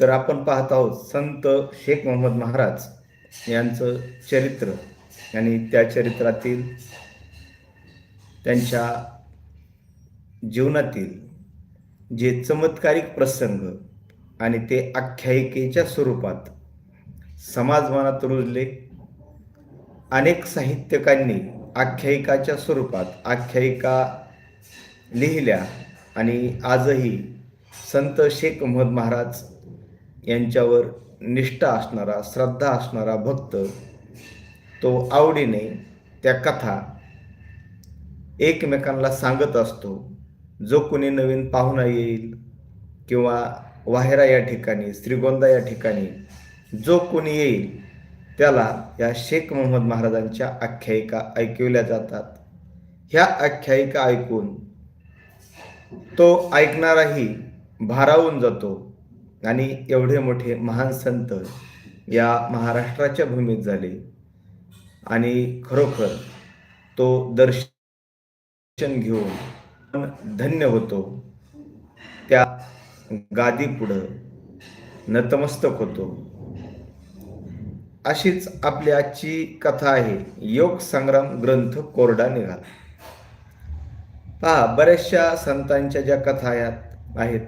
तर आपण पाहत आहोत संत शेख मोहम्मद महाराज यांचं चरित्र. आणि त्या चरित्रातील त्यांच्या जीवनातील जे चमत्कारिक प्रसंग आणि ते आख्यायिकेच्या स्वरूपात समाजमानात रुजले. अनेक साहित्यकांनी आख्यायिकाच्या स्वरूपात आख्यायिका लिहिल्या आणि आजही संत शेख मोहम्मद महाराज यांच्यावर निष्ठा असणारा श्रद्धा असणारा भक्त तो आवडीने त्या कथा एकमेकांना सांगत असतो. जो कोणी नवीन पाहुणा येईल किंवा वाहेरा या ठिकाणी श्रीगोंदा या ठिकाणी जो कोणी येईल त्याला या शेख मोहम्मद महाराजांच्या आख्यायिका ऐकवल्या जातात. ह्या आख्यायिका ऐकून तो ऐकणाराही भारावून जातो. आणि एवढे मोठे महान संत या महाराष्ट्राच्या भूमीत झाले. आणि खरोखर तो दर्शन घेऊन धन्य होतो. त्या गादी पुढं नतमस्तक होतो. अशीच आपली आजची कथा आहे. योग संग्राम ग्रंथ कोरडा निघाला. पहा बऱ्याचशा संतांच्या ज्या कथा आहेत आहेत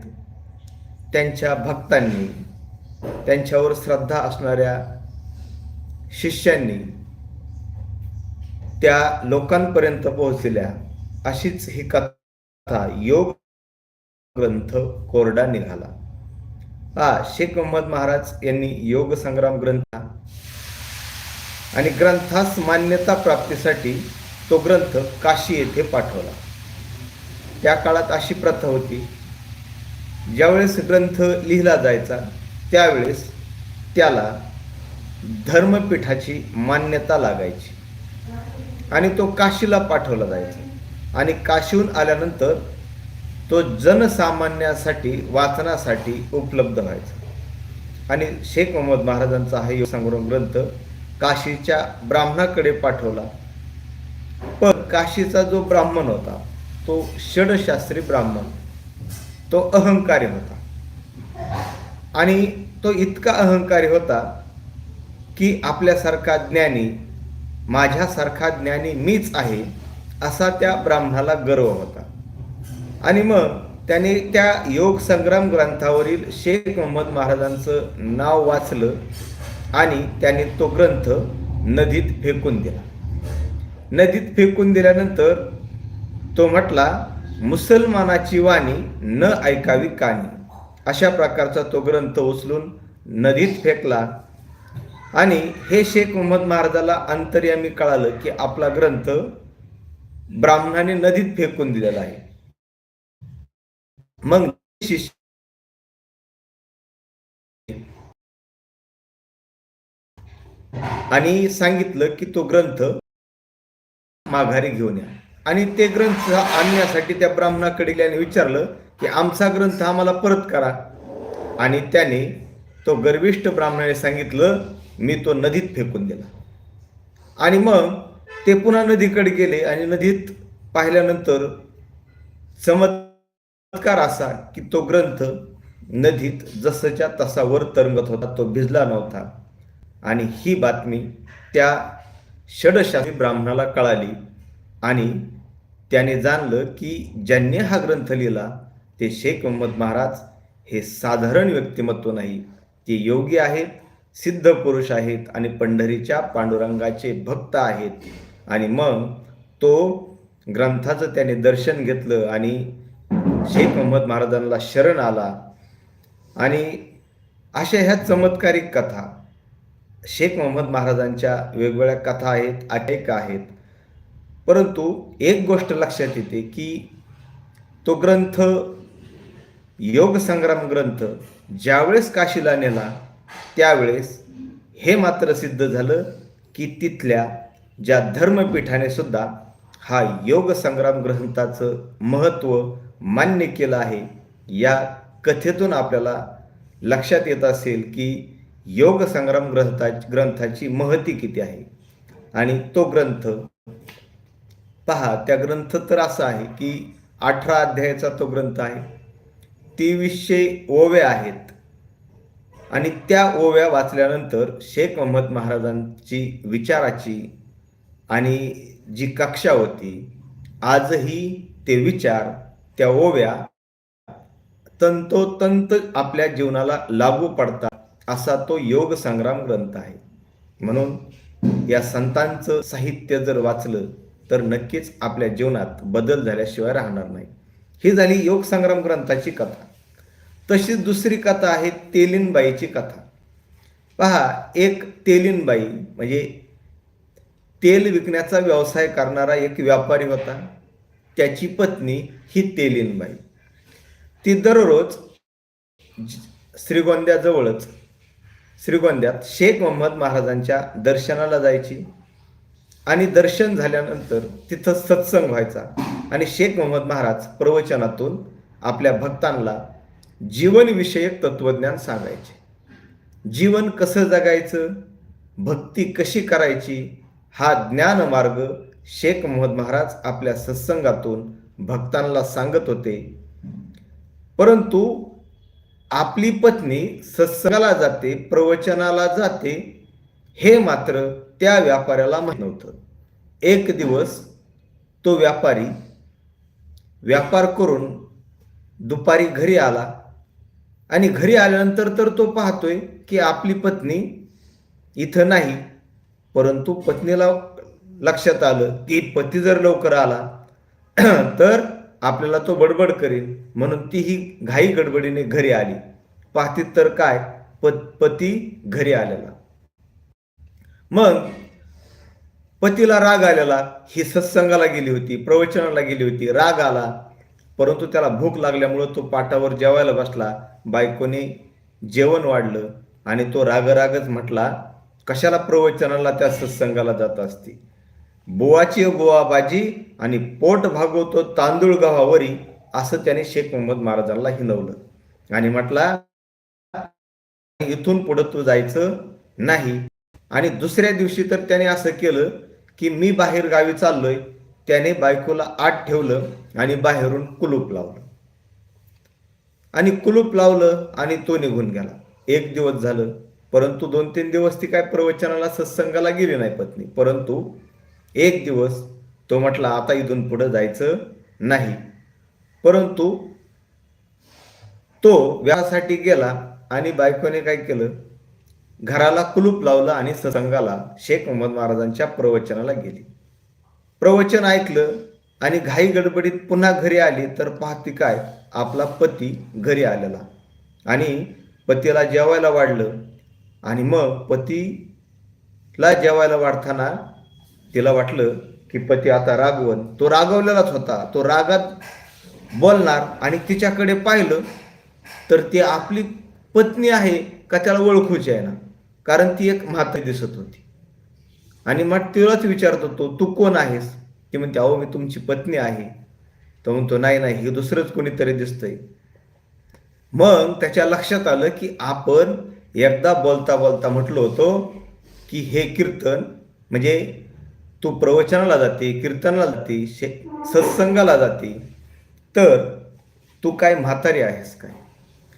त्यांच्या भक्तांनी त्यांच्यावर श्रद्धा असणाऱ्या शिष्यांनी त्या लोकांपर्यंत पोहोचल्या अशीच ही कथा योग ग्रंथ कोरडा निघाला. हा शेख मोहम्मद महाराज यांनी योग संग्राम ग्रंथ आणि ग्रंथास मान्यता प्राप्तीसाठी तो ग्रंथ काशी येथे पाठवला. त्या काळात अशी प्रथा होती ज्यावेळेस ग्रंथ लिहिला जायचा त्यावेळेस त्याला धर्मपीठाची मान्यता लागायची. आणि तो काशीला पाठवला जायचा. आणि काशीहून आल्यानंतर तो जनसामान्यासाठी वाचनासाठी उपलब्ध व्हायचा. आणि शेख मोहम्मद महाराजांचा हा योग ग्रंथ काशीच्या ब्राह्मणाकडे पाठवला. पण काशीचा जो ब्राह्मण होता तो षडशास्त्री ब्राह्मण. तो अहंकारी होता. आणि तो इतका अहंकारी होता की आपल्यासारखा ज्ञानी माझ्यासारखा ज्ञानी मीच आहे असा त्या ब्राह्मणाला गर्व होता. आणि मग त्याने त्या योग संग्राम ग्रंथावरील शेख मोहम्मद महाराजांचं नाव वाचलं आणि त्याने तो ग्रंथ नदीत फेकून दिला. नदीत फेकून दिल्यानंतर तो म्हटला मुसलमानाची वाणी न ऐकावी कानी. अशा प्रकारचा तो ग्रंथ उचलून नदीत फेकला. आणि हे शेख मोहम्मद महाराजाला अंतर्यामी कळालं की आपला ग्रंथ ब्राह्मणाने नदीत फेकून दिलेला आहे. मग शिष्य आणि सांगितलं की तो ग्रंथ माघारी घेऊन या. आणि ते ग्रंथ आणण्यासाठी त्या ब्राह्मणाकडे गेल्याने विचारलं की आमचा ग्रंथ आम्हाला परत करा. आणि त्याने तो गर्विष्ठ ब्राह्मणाने सांगितलं मी तो नदीत फेकून दिला. आणि मग ते पुन्हा नदीकडे गेले आणि नदीत पाहिल्यानंतर चमत्कार असा की तो ग्रंथ नदीत जसच्या तसा वर तरंगत होता तो भिजला नव्हता. आणि ही बातमी त्या षडशास्त्री ब्राह्मणाला कळाली आणि त्याने जाणलं की ज्यांनी हा ग्रंथ लिहिला ते शेख मोहम्मद महाराज हे साधारण व्यक्तिमत्व नाही. ते योगी आहेत सिद्ध पुरुष आहेत आणि पंढरीच्या पांडुरंगाचे भक्त आहेत. आणि मग तो ग्रंथाचं त्याने दर्शन घेतलं आणि शेख मोहम्मद महाराजांना शरण आला. आणि अशा ह्या चमत्कारिक कथा शेख मोहम्मद महाराजांच्या वेगवेगळ्या कथा आहेत अटेक आहेत. परंतु एक गोष्ट लक्षात येते की तो ग्रंथ योग संग्राम ग्रंथ ज्यावेळेस काशीला नेला त्यावेळेस हे मात्र सिद्ध झालं की तिथल्या ज्या धर्मपीठाने सुद्धा हा योग संग्राम ग्रंथाचं महत्त्व मान्य केलं आहे या कथेतून आपल्याला लक्षात येत असेल की योग संग्राम ग्रंथा ग्रंथाची महती किती आहे. आणि तो ग्रंथ पहा त्या ग्रंथ तर असा आहे की अठरा अध्यायाचा तो ग्रंथ आहे. तेवीसशे ओव्या आहेत. आणि त्या ओव्या वाचल्यानंतर शेख मोहम्मद महाराजांची विचाराची आणि जी कक्षा होती आजही ते विचार त्या ओव्या तंतोतंत आपल्या जीवनाला लागू पडतात असा तो योग संग्राम ग्रंथ आहे. म्हणून या संतांचं साहित्य जर वाचलं तर नक्कीच आपल्या जीवनात बदल झाल्याशिवाय राहणार नाही. ही झाली योग संग्राम ग्रंथाची कथा. तशीच दुसरी कथा आहे तेलीनबाईची कथा. पहा एक तेलीनबाई म्हणजे तेल विकण्याचा व्यवसाय करणारा एक व्यापारी होता. त्याची पत्नी ही तेलीनबाई. ती दररोज श्रीगोंद्याजवळच श्रीगोंद्यात शेख मोहम्मद महाराजांच्या दर्शनाला जायची. आणि दर्शन झाल्यानंतर तिथं सत्संग व्हायचा. आणि शेख मोहम्मद महाराज प्रवचनातून आपल्या भक्तांना जीवनविषयक तत्वज्ञान सांगायचे. जीवन कसं जगायचं? भक्ती कशी करायची? हा ज्ञान मार्ग शेख मोहम्मद महाराज आपल्या सत्संगातून भक्तांना सांगत होते. परंतु आपली पत्नी सत्संगाला जाते प्रवचनाला जाते हे मात्र त्या व्यापाऱ्याला माहीत नव्हतं. एक दिवस तो व्यापारी व्यापार करून दुपारी घरी आला आणि घरी आल्यानंतर तर तो पाहतोय की आपली पत्नी इथं नाही परंतु पत्नीला लक्षात आलं की पती जर लवकर आला तर आपल्याला तो बडबड करेल म्हणून ती ही घाई गडबडीने घरी आली. पाहतीत तर काय? पत पती घरी आलेला. मग पतीला राग आलेला ही सत्संगाला गेली होती प्रवचनाला गेली होती राग आला. परंतु त्याला भूक लागल्यामुळं तो पाटावर जेवायला बसला. बायकोने जेवण वाढलं आणि तो रागरागच म्हटला कशाला प्रवचनाला त्या सत्संगाला जात असते? बुवाची हो बुवा बाजी आणि पोट भागवतो तांदूळ गव्हावरी असं त्याने शेख मोहम्मद महाराजांना हिनवलं. आणि म्हटला इथून पुढं तू जायचं नाही. आणि दुसऱ्या दिवशी तर त्याने असं केलं की मी बाहेर गावी चाललोय त्याने बायकोला आत ठेवलं आणि बाहेरून कुलूप लावलं. आणि कुलूप लावलं आणि तो निघून गेला. एक दिवस झालं परंतु दोन तीन दिवस ती काय प्रवचनाला सत्संगाला गेली नाही पत्नी. परंतु एक दिवस तो म्हटला आता इथून पुढे जायचं नाही. परंतु तो व्यासाठी गेला आणि बायकोने काय केलं घराला कुलूप लावलं आणि सत्संगाला शेख मोहम्मद महाराजांच्या प्रवचनाला गेली. प्रवचन ऐकलं आणि घाई गडबडीत पुन्हा घरी आली तर पाहती काय? आपला पती घरी आलेला. आणि पतीला जेवायला वाढलं. आणि मग पतीला जेवायला वाढताना तिला वाटलं की पती आता रागवण. तो रागवलेलाच होता. तो रागात बोलणार आणि तिच्याकडे पाहिलं तर ती आपली पत्नी आहे का त्याला ओळखूची आहे ना कारण ती एक म्हातारी दिसत होती. आणि मग तिलाच विचारत होतो तू कोण आहेस? ती म्हणते अहो मी तुमची पत्नी आहे. तो म्हणतो नाही नाही हे दुसरंच कोणीतरी दिसतंय. मग त्याच्या लक्षात आलं की आपण एकदा बोलता बोलता म्हटलो होतो की हे कीर्तन म्हणजे तू प्रवचनाला जाते कीर्तनाला जाते शे सत्संगाला जाते तर तू काय म्हातारी आहेस काय?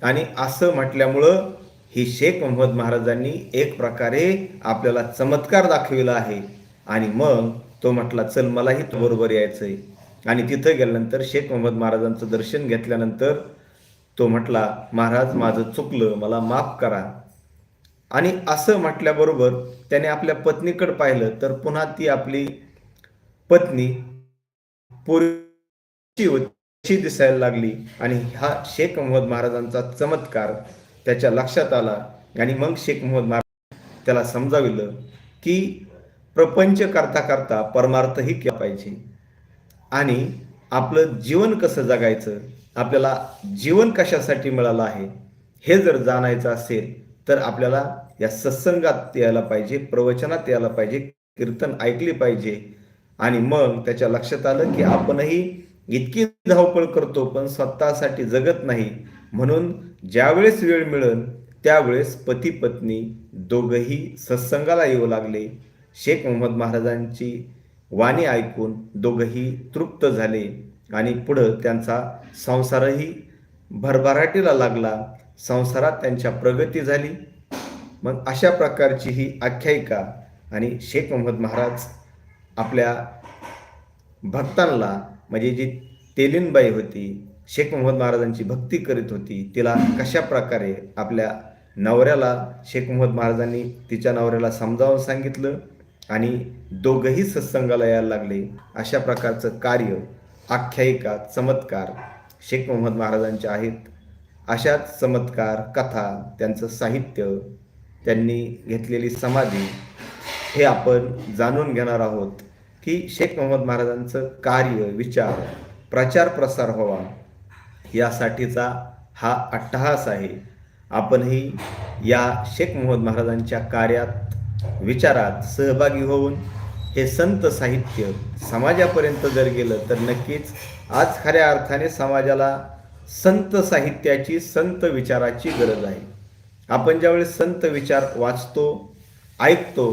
आणि असं म्हटल्यामुळं ही शेख मोहम्मद महाराजांनी एक प्रकारे आपल्याला चमत्कार दाखविला आहे. आणि मग तो म्हटला चल मलाही तो बरोबर आहे आणि तिथं गेल्यानंतर शेख मोहम्मद महाराजांचं दर्शन घेतल्यानंतर तो म्हटला महाराज माझं चुकलं मला माफ करा. आणि असं म्हटल्याबरोबर त्याने आपल्या पत्नीकडे पाहिलं तर पुन्हा ती आपली पत्नी पूर्वी दिसायला लागली. आणि हा शेख मोहम्मद महाराजांचा चमत्कार त्याच्या लक्षात आला आणि मग शेख मोहम्मद महाराज त्याला समजाविलं की प्रपंच करता करता परमार्थही केला पाहिजे. आणि आपलं जीवन कसं जगायचं? आपल्याला जीवन कशासाठी मिळालं आहे? हे जर जाणायचं असेल तर आपल्याला या सत्संगात यायला पाहिजे प्रवचनात यायला पाहिजे कीर्तन ऐकली पाहिजे. आणि मग त्याच्या लक्षात आलं की आपणही इतकी धावपळ करतो पण स्वतःसाठी जगत नाही. म्हणून ज्यावेळेस वेळ मिळेल त्यावेळेस पती पत्नी दोघंही सत्संगाला येऊ लागले. शेख मोहम्मद महाराजांची वाणी ऐकून दोघंही तृप्त झाले आणि पुढं त्यांचा संसारही भरभराटीला लागला. संसारात त्यांच्या प्रगती झाली. मग अशा प्रकारची ही आख्यायिका आणि शेख मोहम्मद महाराज आपल्या भक्तांना म्हणजे जी तेलीनबाई होती शेख मोहम्मद महाराजांची भक्ती करीत होती. तिला कशा प्रकारे आपल्या नवऱ्याला शेख मोहम्मद महाराजांनी तिच्या नवऱ्याला समजावून सांगितलं आणि दोघंही सत्संगाला यायला लागले अशा प्रकारचं कार्य आख्यायिका चमत्कार शेख मोहम्मद महाराजांचे आहेत. अशाच चमत्कार कथा त्यांचं साहित्य त्यांनी घेतलेली समाधी हे आपण जाणून घेणार आहोत की शेख मोहम्मद महाराजांचं कार्य विचार प्रचार प्रसार व्हावा. यासाठीचा हा अट्टहास आहे. आपणही या शेख मोहम्मद महाराजांच्या कार्यात विचारात सहभागी होऊन हे संत साहित्य समाजापर्यंत जर गेलं तर नक्कीच आज खऱ्या अर्थाने समाजाला संत साहित्याची संत विचाराची गरज आहे. आपण ज्यावेळेस संत विचार वाचतो ऐकतो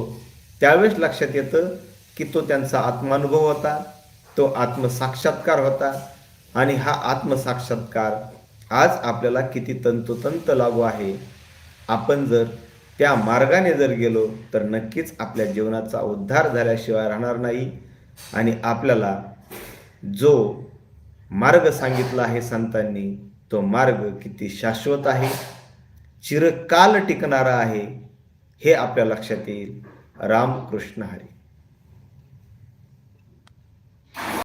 त्यावेळेस लक्षात येतं की तो त्यांचा आत्मानुभव होता तो आत्मसाक्षात्कार होता आणि हा आत्मसाक्षात्कार आज आपल्याला किती तंतोतंत लागू आहे आपण जर त्या मार्गाने जर गेलो तर नक्कीच आपल्या जीवनाचा उद्धार झाल्याशिवाय राहणार नाही. आणि आपल्याला जो मार्ग सांगितला आहे संतांनी तो मार्ग किती शाश्वत आहे चिरकाल टिकणारा आहे हे आपल्या लक्षात येईल. रामकृष्ण हरी.